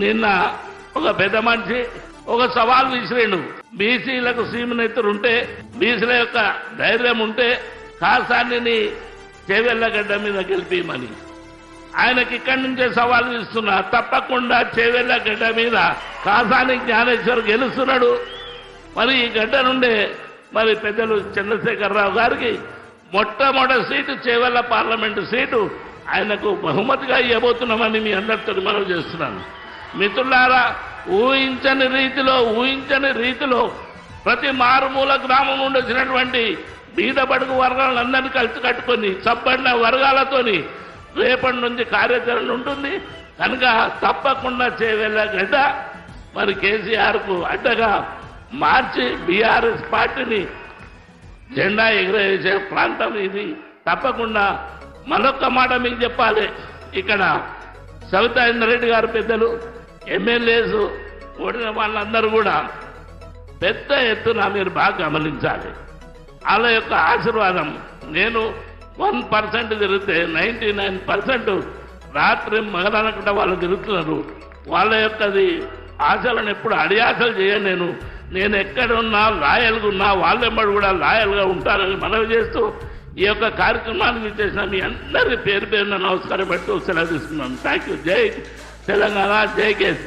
నిన్న ఒక పెద్ద మనిషి ఒక సవాల్ విసిరేడు. బీసీలకు సీమనెత్తురు ఉంటే బీసీల యొక్క ధైర్యం ఉంటే కాసాన్ని చేవెళ్ళగడ్డ మీద గెలిపిమని. ఆయనకి ఇక్కడి నుంచే సవాల్ ఇస్తున్నా తప్పకుండా చేవెళ్ళ గడ్డ మీద కాసాని జ్ఞానేశ్వర్ గెలుస్తున్నాడు. మరి ఈ గడ్డ నుండే మరి పెద్దలు చంద్రశేఖరరావు గారికి మొట్టమొదటి సీటు చేవెళ్ళ పార్లమెంటు సీటు ఆయనకు బహుమతిగా ఇవ్వబోతున్నామని మీ అందరితో మనవి చేస్తున్నాను. మిత్రులారా ఊహించని రీతిలో ఊహించని రీతిలో ప్రతి మారుమూల గ్రామం నుండి వచ్చినటువంటి బీద బడుగు వర్గాలందరినీ కలిసి కట్టుకొని సబ్బడిన వర్గాలతోని రేపటి నుంచి కార్యాచరణ ఉంటుంది. కనుక తప్పకుండా చేయవెళ్ళ గడ్డ మరి కేసీఆర్కు అడ్డగా మార్చి బీఆర్ఎస్ పార్టీని జెండా ఎగురవేసే ప్రాంతం ఇది. తప్పకుండా మరొక్క మాట మీకు చెప్పాలి. ఇక్కడ సవితా ఇంద్రెడ్డి గారు పెద్దలు ఎమ్మెల్యేస్ ఓడిన వాళ్ళందరూ కూడా పెద్ద ఎత్తున మీరు బాగా గమనించాలి వాళ్ళ యొక్క ఆశీర్వాదం నేను వన్ పర్సెంట్ తిరిగితే నైన్టీ నైన్ పర్సెంట్ రాత్రి మగదనకుండా వాళ్ళు తిరుగుతున్నారు. వాళ్ళ యొక్కది ఆశలను ఎప్పుడు అడియాసలు చేయను నేను. నేను ఎక్కడున్నా లాయల్గా ఉన్నా వాళ్ళెంబడి కూడా లాయల్గా ఉంటారని మనవి చేస్తూ ఈ యొక్క కార్యక్రమానికి చేసిన మీ అందరి పేరు పేరున నమస్కారం పెడుతూ సెలవు తీసుకున్నాను. థ్యాంక్ యూ జై తెలంగాణ జై కేసీ